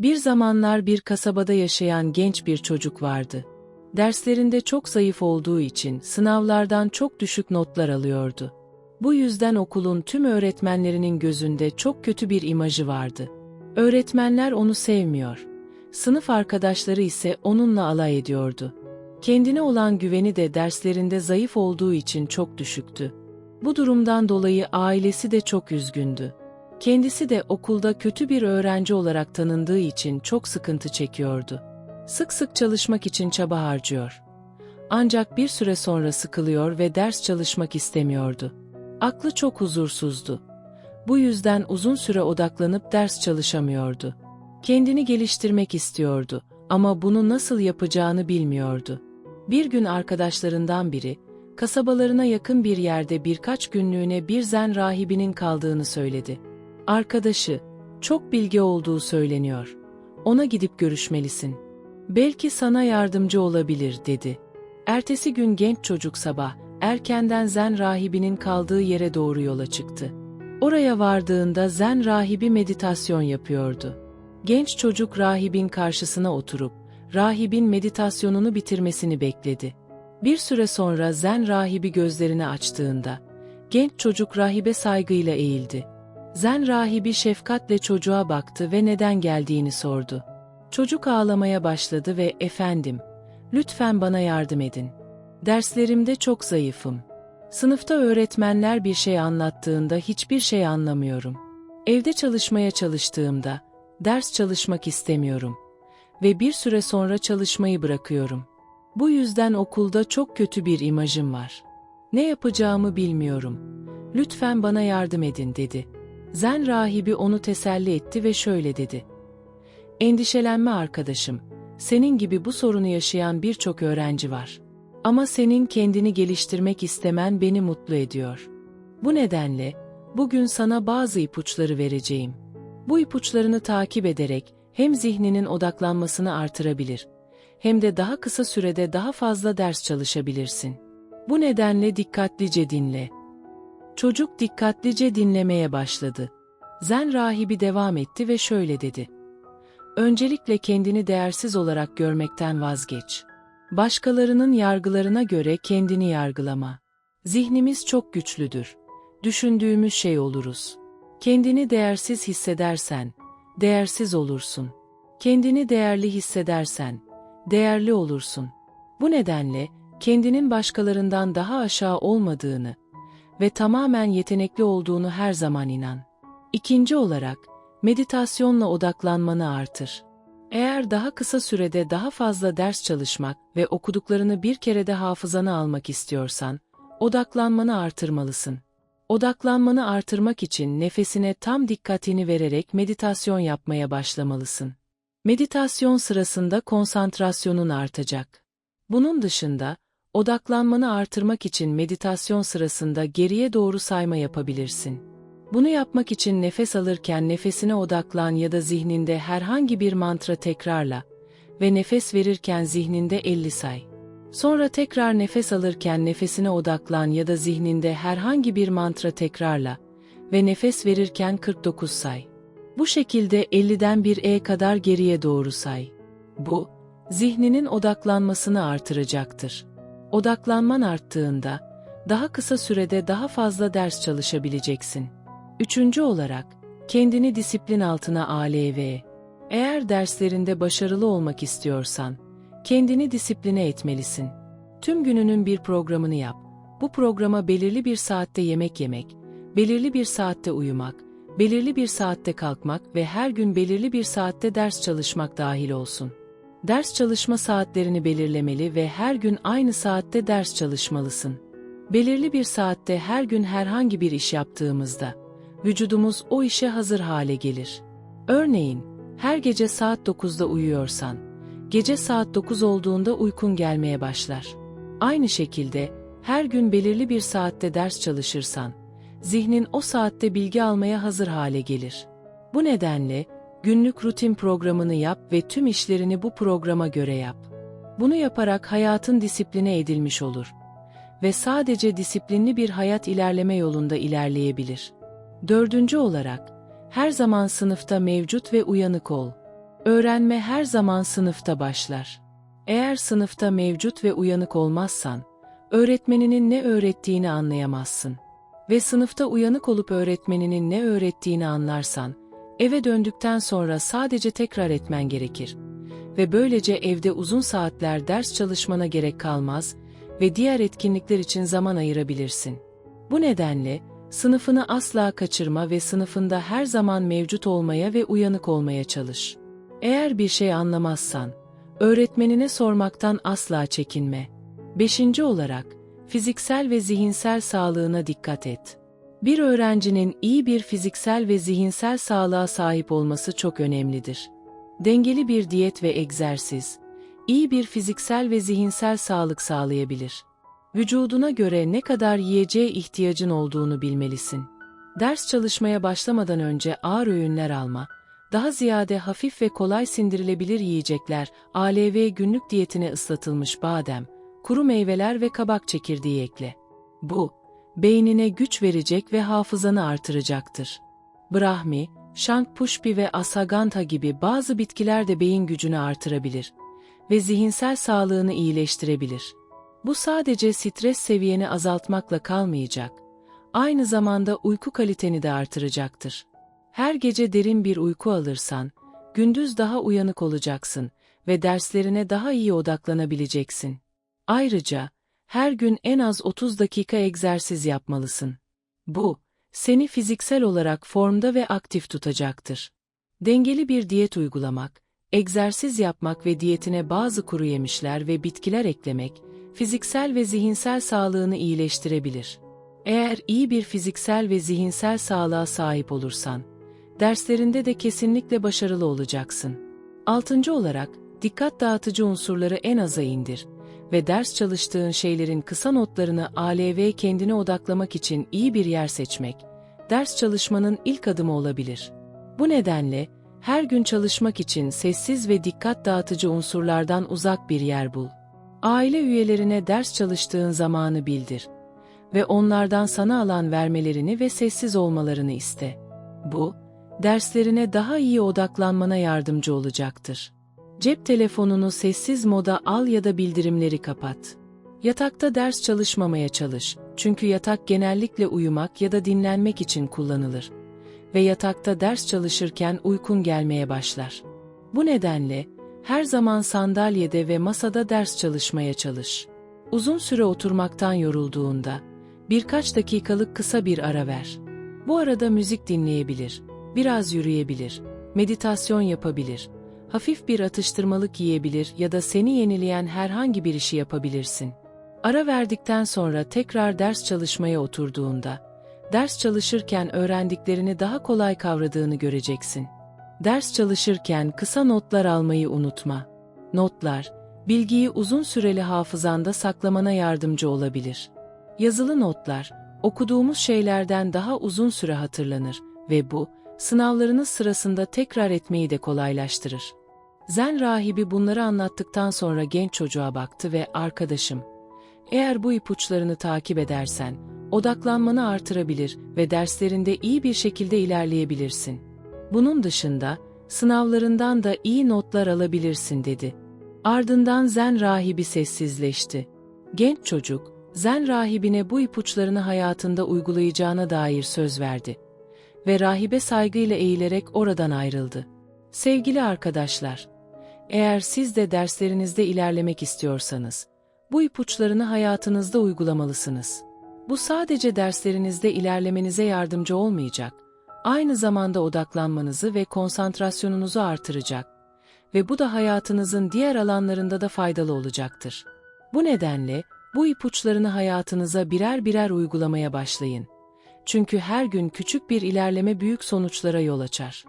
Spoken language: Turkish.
Bir zamanlar bir kasabada yaşayan genç bir çocuk vardı. Derslerinde çok zayıf olduğu için sınavlardan çok düşük notlar alıyordu. Bu yüzden okulun tüm öğretmenlerinin gözünde çok kötü bir imajı vardı. Öğretmenler onu sevmiyor. Sınıf arkadaşları ise onunla alay ediyordu. Kendine olan güveni de derslerinde zayıf olduğu için çok düşüktü. Bu durumdan dolayı ailesi de çok üzgündü. Kendisi de okulda kötü bir öğrenci olarak tanındığı için çok sıkıntı çekiyordu. Sık sık çalışmak için çaba harcıyor. Ancak bir süre sonra sıkılıyor ve ders çalışmak istemiyordu. Aklı çok huzursuzdu. Bu yüzden uzun süre odaklanıp ders çalışamıyordu. Kendini geliştirmek istiyordu ama bunu nasıl yapacağını bilmiyordu. Bir gün arkadaşlarından biri, kasabalarına yakın bir yerde birkaç günlüğüne bir zen rahibinin kaldığını söyledi. Arkadaşı, çok bilgi olduğu söyleniyor. Ona gidip görüşmelisin. Belki sana yardımcı olabilir, dedi. Ertesi gün genç çocuk sabah, erkenden zen rahibinin kaldığı yere doğru yola çıktı. Oraya vardığında zen rahibi meditasyon yapıyordu. Genç çocuk rahibin karşısına oturup, rahibin meditasyonunu bitirmesini bekledi. Bir süre sonra zen rahibi gözlerini açtığında, genç çocuk rahibe saygıyla eğildi. Zen rahibi şefkatle çocuğa baktı ve neden geldiğini sordu. Çocuk ağlamaya başladı ve efendim, lütfen bana yardım edin. Derslerimde çok zayıfım. Sınıfta öğretmenler bir şey anlattığında hiçbir şey anlamıyorum. Evde çalışmaya çalıştığımda, ders çalışmak istemiyorum. Ve bir süre sonra çalışmayı bırakıyorum. Bu yüzden okulda çok kötü bir imajım var. Ne yapacağımı bilmiyorum. Lütfen bana yardım edin dedi. Zen rahibi onu teselli etti ve şöyle dedi. Endişelenme arkadaşım. Senin gibi bu sorunu yaşayan birçok öğrenci var. Ama senin kendini geliştirmek istemen beni mutlu ediyor. Bu nedenle bugün sana bazı ipuçları vereceğim. Bu ipuçlarını takip ederek hem zihninin odaklanmasını artırabilir hem de daha kısa sürede daha fazla ders çalışabilirsin. Bu nedenle dikkatlice dinle. Çocuk dikkatlice dinlemeye başladı. Zen rahibi devam etti ve şöyle dedi. Öncelikle kendini değersiz olarak görmekten vazgeç. Başkalarının yargılarına göre kendini yargılama. Zihnimiz çok güçlüdür. Düşündüğümüz şey oluruz. Kendini değersiz hissedersen, değersiz olursun. Kendini değerli hissedersen, değerli olursun. Bu nedenle kendinin başkalarından daha aşağı olmadığını ve tamamen yetenekli olduğunu her zaman inan. İkinci olarak, meditasyonla odaklanmanı artır. Eğer daha kısa sürede daha fazla ders çalışmak ve okuduklarını bir kerede hafızana almak istiyorsan, odaklanmanı artırmalısın. Odaklanmanı artırmak için nefesine tam dikkatini vererek meditasyon yapmaya başlamalısın. Meditasyon sırasında konsantrasyonun artacak. Bunun dışında, odaklanmanı artırmak için meditasyon sırasında geriye doğru sayma yapabilirsin. Bunu yapmak için nefes alırken nefesine odaklan ya da zihninde herhangi bir mantra tekrarla ve nefes verirken zihninde 50 say. Sonra tekrar nefes alırken nefesine odaklan ya da zihninde herhangi bir mantra tekrarla ve nefes verirken 49 say. Bu şekilde 50'den bir E kadar geriye doğru say. Bu, zihninin odaklanmasını artıracaktır. Odaklanman arttığında, daha kısa sürede daha fazla ders çalışabileceksin. Üçüncü olarak, kendini disiplin altına ALV. Eğer derslerinde başarılı olmak istiyorsan, kendini disipline etmelisin. Tüm gününün bir programını yap. Bu programa belirli bir saatte yemek yemek, belirli bir saatte uyumak, belirli bir saatte kalkmak ve her gün belirli bir saatte ders çalışmak dahil olsun. Ders çalışma saatlerini belirlemeli ve her gün aynı saatte ders çalışmalısın. Belirli bir saatte her gün herhangi bir iş yaptığımızda, vücudumuz o işe hazır hale gelir. Örneğin, her gece saat 9'da uyuyorsan, gece saat 9 olduğunda uykun gelmeye başlar. Aynı şekilde, her gün belirli bir saatte ders çalışırsan, zihnin o saatte bilgi almaya hazır hale gelir. Bu nedenle, günlük rutin programını yap ve tüm işlerini bu programa göre yap. Bunu yaparak hayatın disipline edilmiş olur ve sadece disiplinli bir hayat ilerleme yolunda ilerleyebilir. Dördüncü olarak, her zaman sınıfta mevcut ve uyanık ol. Öğrenme her zaman sınıfta başlar. Eğer sınıfta mevcut ve uyanık olmazsan, öğretmeninin ne öğrettiğini anlayamazsın. Ve sınıfta uyanık olup öğretmeninin ne öğrettiğini anlarsan, eve döndükten sonra sadece tekrar etmen gerekir. Ve böylece evde uzun saatler ders çalışmana gerek kalmaz ve diğer etkinlikler için zaman ayırabilirsin. Bu nedenle, sınıfını asla kaçırma ve sınıfında her zaman mevcut olmaya ve uyanık olmaya çalış. Eğer bir şey anlamazsan, öğretmenine sormaktan asla çekinme. Beşinci olarak, fiziksel ve zihinsel sağlığına dikkat et. Bir öğrencinin iyi bir fiziksel ve zihinsel sağlığa sahip olması çok önemlidir. Dengeli bir diyet ve egzersiz, iyi bir fiziksel ve zihinsel sağlık sağlayabilir. Vücuduna göre ne kadar yiyeceğe ihtiyacın olduğunu bilmelisin. Ders çalışmaya başlamadan önce ağır öğünler alma, daha ziyade hafif ve kolay sindirilebilir yiyecekler, ALV günlük diyetine ıslatılmış badem, kuru meyveler ve kabak çekirdeği ekle. Bu, beynine güç verecek ve hafızanı artıracaktır. Brahmi, Shankpushpi ve Asagandha gibi bazı bitkiler de beyin gücünü artırabilir ve zihinsel sağlığını iyileştirebilir. Bu sadece stres seviyeni azaltmakla kalmayacak, aynı zamanda uyku kaliteni de artıracaktır. Her gece derin bir uyku alırsan, gündüz daha uyanık olacaksın ve derslerine daha iyi odaklanabileceksin. Ayrıca, her gün en az 30 dakika egzersiz yapmalısın. Bu, seni fiziksel olarak formda ve aktif tutacaktır. Dengeli bir diyet uygulamak, egzersiz yapmak ve diyetine bazı kuru yemişler ve bitkiler eklemek, fiziksel ve zihinsel sağlığını iyileştirebilir. Eğer iyi bir fiziksel ve zihinsel sağlığa sahip olursan, derslerinde de kesinlikle başarılı olacaksın. Altıncı olarak, dikkat dağıtıcı unsurları en aza indir ve ders çalıştığın şeylerin kısa notlarını ALV kendine odaklamak için iyi bir yer seçmek, ders çalışmanın ilk adımı olabilir. Bu nedenle, her gün çalışmak için sessiz ve dikkat dağıtıcı unsurlardan uzak bir yer bul. Aile üyelerine ders çalıştığın zamanı bildir ve onlardan sana alan vermelerini ve sessiz olmalarını iste. Bu, derslerine daha iyi odaklanmana yardımcı olacaktır. Cep telefonunu sessiz moda al ya da bildirimleri kapat. Yatakta ders çalışmamaya çalış. Çünkü yatak genellikle uyumak ya da dinlenmek için kullanılır. Ve yatakta ders çalışırken uykun gelmeye başlar. Bu nedenle her zaman sandalyede ve masada ders çalışmaya çalış. Uzun süre oturmaktan yorulduğunda birkaç dakikalık kısa bir ara ver. Bu arada müzik dinleyebilir, biraz yürüyebilir, meditasyon yapabilir hafif bir atıştırmalık yiyebilir ya da seni yenileyen herhangi bir işi yapabilirsin. Ara verdikten sonra tekrar ders çalışmaya oturduğunda, ders çalışırken öğrendiklerini daha kolay kavradığını göreceksin. Ders çalışırken kısa notlar almayı unutma. Notlar, bilgiyi uzun süreli hafızanda saklamana yardımcı olabilir. Yazılı notlar, okuduğumuz şeylerden daha uzun süre hatırlanır ve bu, sınavlarınız sırasında tekrar etmeyi de kolaylaştırır. Zen rahibi bunları anlattıktan sonra genç çocuğa baktı ve arkadaşım, eğer bu ipuçlarını takip edersen, odaklanmanı artırabilir ve derslerinde iyi bir şekilde ilerleyebilirsin. Bunun dışında, sınavlarından da iyi notlar alabilirsin dedi. Ardından Zen rahibi sessizleşti. Genç çocuk, Zen rahibine bu ipuçlarını hayatında uygulayacağına dair söz verdi. Ve rahibe saygıyla eğilerek oradan ayrıldı. Sevgili arkadaşlar, eğer siz de derslerinizde ilerlemek istiyorsanız, bu ipuçlarını hayatınızda uygulamalısınız. Bu sadece derslerinizde ilerlemenize yardımcı olmayacak, aynı zamanda odaklanmanızı ve konsantrasyonunuzu artıracak ve bu da hayatınızın diğer alanlarında da faydalı olacaktır. Bu nedenle bu ipuçlarını hayatınıza birer birer uygulamaya başlayın. Çünkü her gün küçük bir ilerleme büyük sonuçlara yol açar.